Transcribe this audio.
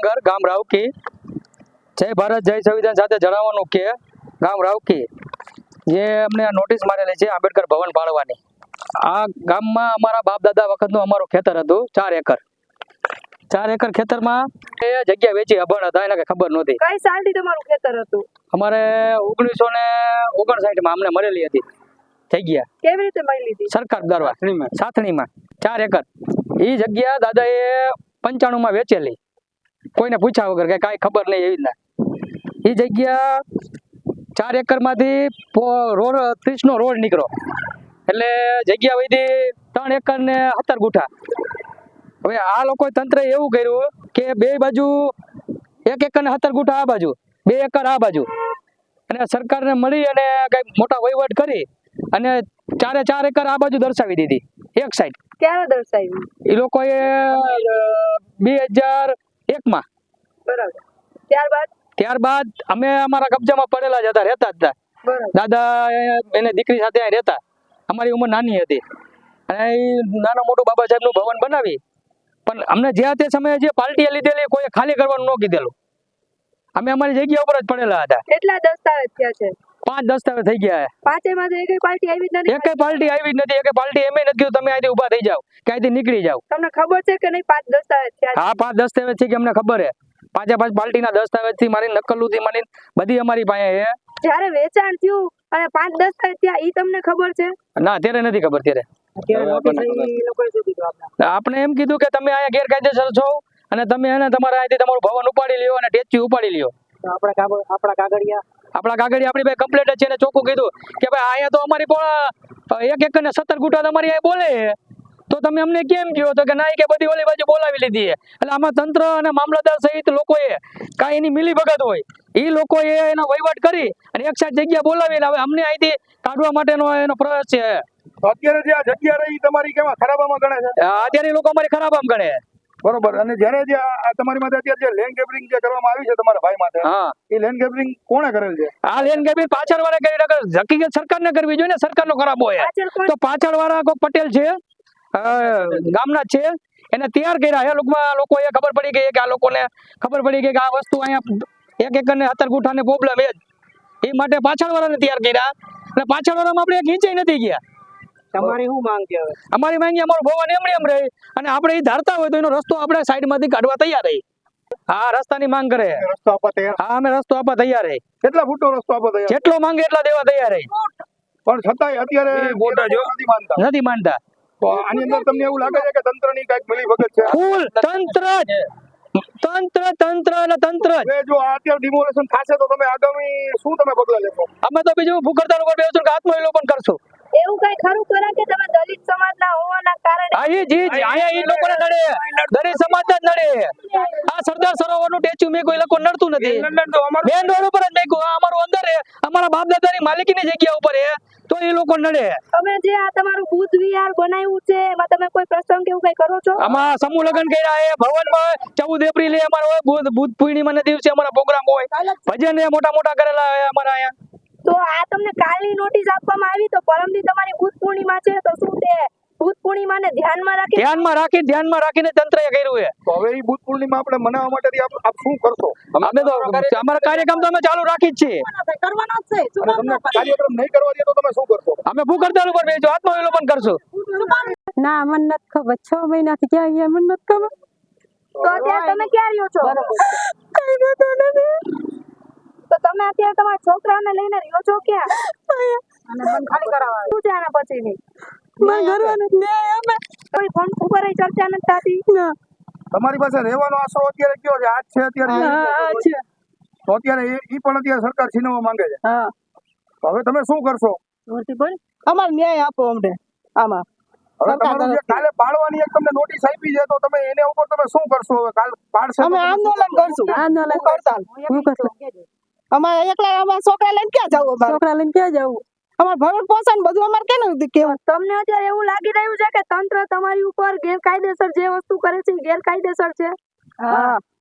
ડાંગર ગામ રાવકી. જય ભારત જય સંવિધાન સાથે જણાવવાનું કે ગામ રાવકી જે અમને નોટિસ મારેલી છે આંબેડકર ભવન પાડવાની આ ગામમાં અમારા બાપ દાદા વખતનું અમારું ખેતર હતું ચાર એકર. ચાર એકર ખેતરમાં એ જગ્યા વેચી અભણ હતા એને ખબર નહોતી. કઈ સાલથી તમારું ખેતર હતું? અમારે ઓગણીસો ને ઓગણસાઠમાં અમને મળેલી હતી. થઈ ગયા. કેવી રીતે મળી લીધી સરકાર દ્વારા. સાથણીમાં ચાર એકર. એ જગ્યા દાદાએ પંચાણુંમાં વેચેલી. કોઈને પૂછ્યા વગર કે કાંઈ ખબર નહીં એવી રીતના. એ જગ્યા ચાર એકરમાંથી રોડ ત્રીસનો રોડ નીકળો. એટલે જગ્યા વધી ત્રણ એકર ને સત્તર ગુઠા. હવે આ લોકો તંત્રએ એવું કર્યું કે બે બાજુ એક એકર ને સત્તર ગુઠા આ બાજુ બે એકર આ બાજુ. અને સરકારને મળી અને કઈ મોટા વહીવટ કરી અને ચારે ચાર એકર આ બાજુ દર્શાવી દીધી એક સાઈડ ક્યારે દર્શાવી એ લોકોએ બે હજાર એકમાં? બરાબર. ત્યારબાદ? ત્યારબાદ અમે અમારા કબજામાં પડેલા જ હતા રહેતા જ દાદા એને દીકરી સાથે અહીં રહેતા. અમારી ઉંમર નાની હતી. અને નાનો નાનું મોટું બાબા સાહેબનું ભવન બનાવી. પણ અમને જે તે સમયે જે પાર્ટીએ લીધેલી કોઈ ખાલી કરવાનું ન કીધેલું. અમે અમારી જગ્યા ઉપર જ પડેલા હતા. કેટલા દસ્તાવેજ થયા છે? પાંચ દસ્તાવેજ થઈ ગયા પાંચેમાં તો એકય પાર્ટી આવી જ નથી એક પાર્ટી આવી જ નથી એકે પાર્ટી એમ નથી કીધું તમે અહીંથી ઊભા થઈ જાઓ કે નીકળી જાઓ. તમને ખબર છે કે નહીં? પાંચ દસ્તાવેજ છે. હા પાંચ દસ્તાવેજ છે કે અમને ખબર છે પાંચે પાંચ પાર્ટીના દસ્તાવેજથી મારી નકલું થી મારી બધી અમારી પાસે છે જ્યારે વેચાણ થયું અને પાંચ દસ્તાવેજ થયા ઈ તમને ખબર છે? ના અત્યારે નથી ખબર ત્યારે આપણે? એમ કીધું કે તમે અહીંયા ગેરકાયદેસર છો અને તમે એને તમારા અહીંથી તમારું ભવન ઉપાડી લ્યો અને ટેચ્યુ ઉપાડી લ્યો. આપણા આપણા કાગળિયા આપણા કાગળી આપણી ભાઈ કમ્પ્લેટ છે એને ચોખ્ખું કીધું કે ભાઈ અહીંયા તો અમારી પણ એક એક ને સત્તર ગુટા તમારી અહીંયા બોલે. તો તમે અમને કેમ કહો? તો કે ના કે બધી ઓલી બાજુ બોલાવી લીધી એટલે આમાં તંત્ર અને મામલતદાર સહિત લોકોએ કાંઈ એની મિલી ભગત હોય. એ લોકોએ એનો વહીવટ કરી અને એક સાઈડ જગ્યા બોલાવી હવે અમને અહીંથી કાઢવા માટેનો એનો પ્રયાસ છે. અત્યારે જે આ જગ્યા રહી તમારી કેવા ખરાબામાં ગણે છે? અત્યારે લોકો અમારી ખરાબ આમ ગણે બરોબર. અને જયારે જે આ તમારી માટે અત્યારે જે લેન્ડ ગેબરિંગ જે કરવામાં આવી છે તમારા ભાઈ માટે હા. એ લેન્ડ ગેબરિંગ કોણે કરેલ છે? આ લેન્ડ ગેબી પાછળ વાળા કરી નકર હકીકત સરકારને કરવી જોઈએ ને સરકારનો ખરાબ હોય. તો પાછળ વાળા કોઈ પટેલ છે ગામના જ છે એને તૈયાર કર્યા. એ લોકો એ ખબર પડી ગઈ કે આ લોકોને ખબર પડી ગઈ કે આ વસ્તુ અહીંયા એક એક ને હતર ગુઠા ને પ્રોબ્લેમ એ જ. એ માટે પાછળ વાળાને તૈયાર કર્યા. અને પાછળ વાળામાં આપણે ખીંચાઈ નથી ગયા. તમારી શું માંગ છે હવે? અમારી માંગી અમારો ભવન એમણે એમ રહે. અને આપણે એ ધારતા હોય તો એનો રસ્તો આપણે સાઈડમાંથી કાઢવા તૈયાર રહી હા રસ્તાની માંગ કરે. રસ્તો આપવા તૈયાર? હા અમે રસ્તો આપવા તૈયાર રહી કેટલા ફૂટનો રસ્તો આપવા તૈયાર? જેટલો માંગે એટલા દેવા તૈયાર રહી પણ છતાંય અત્યારે નથી માનતા. નથી માનતા. તો આની અંદર તમને એવું લાગે છે કે તંત્રની કંઈક મિલી ભગત છે? ફૂલ તંત્ર જ. તંત્ર તંત્ર અને તંત્ર જો. આ અત્યારે ડિમોલેશન થશે તો તમે આગામી શું તમે પગલા લેશો? અમે તો બીજું ભૂખરતા લોકો બેસું કે આત્મવિલોપન કરશું. એવું કઈ ખરું કરે કે તમે દલિત સમાજના હોવાના કારણે આ જી જી અહીંયા આયા ઈ લોકોને નડે દરેક સમાજ જ નડે. આ સરદાર સરોવરનું ટેચ્યુ મેં કોઈ લોકો નડતું નથી. મેન રોડ ઉપર જ મેકું. આ અમારું અંદર અમારા બાપ દાદાની માલિકીની જગ્યા ઉપર હે તો એ લોકો નડે. તમે જે આ તમારું બુદ્ધ વિહાર બનાવ્યું છે એમાં તમે કોઈ પ્રસંગ કે એવું કઈ કરો છો? આમાં સમૂહ લગ્ન કર્યા છે. ભવનમાં ચૌદ એપ્રિલે અમારો બુદ્ધ બુધ બુધ પૂર્ણિમા ના દિવસે અમારા પ્રોગ્રામ હોય. ભજન એ મોટા મોટા કરેલા હોય અમારા અહીંયા. તો આ તમને કાલની નોટિસ આપવામાં આવી. તો પરમદી તમારી બુદ્ધ પૂર્ણિમા છે તો શું તે બુદ્ધ પૂર્ણિમાને ધ્યાનમાં રાખી ધ્યાનમાં રાખી ધ્યાનમાં રાખીને તંત્રએ કર્યું છે. તો હવે એ બુદ્ધ પૂર્ણિમા આપણે મનાવવા માટે આપ આપ શું કરશો? અમે તો અમારા કાર્યક્રમ તો અમે ચાલુ રાખી જ છીએ. કરવાનો જ છે તમને કાર્યક્રમ નહીં કરવા દે તો તમે શું કરશો? અમે ભૂખ હડતાલ ઉપર બેસજો આત્મવિલોપન કરશું. ના મને નથી ખબર. છ મહિનાથી ક્યાં ગયા મને નથી ખબર. તો અત્યારે તમે ક્યાં રહ્યો છો? કઈ નથી. તમે અત્યારે તમારા છોકરાઓને લઈને રહ્યો છો ક્યાં? અને મન ખાલી કરાવવા શું છે આના પછીની? મારા ઘરવાળાને ને. અમે. કોઈ ફોન ઉપર ચર્ચા નથી થતી? ના. તમારી પાસે રહેવાનો આશરો અત્યારે કયો છે? આજ છે અત્યારે? છે. તો અત્યારે ઈ પણ અત્યારે સરકાર છીનવવા માંગે છે. હા. હવે તમે શું કરશો? અમારે ન્યાય આપો અમને. આમાં. હવે તમારું જે કાલે પાડવાની એક તમને નોટિસ આપી છે તો તમે એના ઉપર તમે શું કરશો હવે? કાલ પાડશે અમે આંદોલન કરશો? કરશું. આંદોલન કરતા? હું કરશું અમારે એકલા અમારા છોકરા લઈને ક્યાં જવું અમારે? છોકરા લઈને ક્યાં જવું? અમારે ભરણ પોષણ બધું અમારે કેનું કેવું તમને અત્યારે એવું લાગી રહ્યું છે કે તંત્ર તમારી ઉપર ગેરકાયદેસર જે વસ્તુ કરે છે એ ગેરકાયદેસર છે? હા.